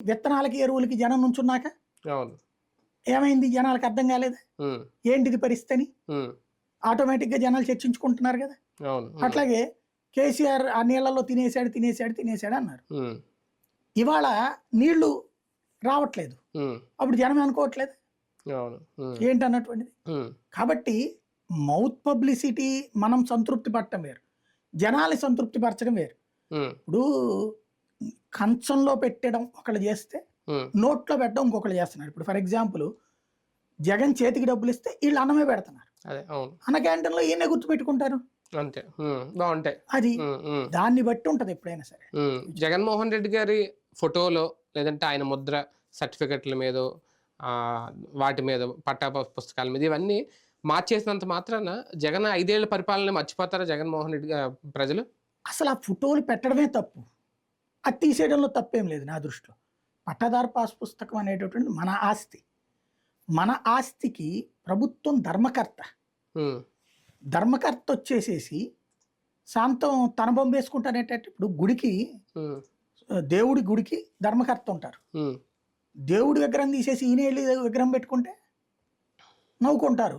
విత్తనాలకి ఎరువులకి జనం నుంచున్నాక? ఏమైంది? జనాలకు అర్థం కాలేదు? ఏంటిది పరిస్థితి అని ఉమ్, ఆటోమేటిక్గా జనాలు చర్చించుకుంటున్నారు కదా? అట్లాగే కేసీఆర్ ఆ నీళ్ళలో తినేసాడు తినేసాడు తినేసాడు అన్నారు. ఇవాళ నీళ్ళు రావట్లేదు. అప్పుడు జనం అనుకోవట్లేదు? ఏంటన్నటువంటిది? ఉమ్, కాబట్టి మౌత్ పబ్లిసిటీ మనం సంతృప్తి పడటం వేరు. జనాలు సంతృప్తి పరచడం వేరు. ఇప్పుడు కంచంలో పెట్టడం ఒకళ్ళు చేస్తే నోట్లో పెట్టడం ఇంకొకళ్ళు చేస్తున్నారు. ఇప్పుడు ఫర్ ఎగ్జాంపుల్ జగన్ చేతికి డబ్బులు ఇస్తే వీళ్ళు అన్నమే పెడుతున్నారు. అన్న క్యాంటీన్లో ఈయనే గుర్తుపెట్టుకుంటారు. అంతే. బాగుంటాయి. అది దాన్ని బట్టి ఉంటుంది ఎప్పుడైనా సరే. జగన్మోహన్ రెడ్డి గారి ఫోటోలో లేదంటే ఆయన ముద్ర సర్టిఫికెట్ల మీద వాటి మీద పట్టా పుస్తకాల మీద ఇవన్నీ మార్చేసినంత మాత్రాన జగన్ ఐదేళ్ళ పరిపాలన మర్చిపోతారా జగన్మోహన్ రెడ్డి ప్రజలు? అసలు ఆ ఫోటోలు పెట్టడమే తప్పు. అది తీసేయడంలో తప్పేం లేదు నా దృష్టిలో. పట్టాదారు పాస్ పుస్తకం అనేటటువంటిది మన ఆస్తి. మన ఆస్తికి ప్రభుత్వం ధర్మకర్త. ధర్మకర్త వచ్చేసేసి శాంతం తన బొమ్మ వేసుకుంటానేటట్టు ఇప్పుడు గుడికి దేవుడి గుడికి ధర్మకర్త ఉంటారు. దేవుడి విగ్రహం తీసేసి ఈయన వెళ్ళి విగ్రహం పెట్టుకుంటే నవ్వుకుంటారు.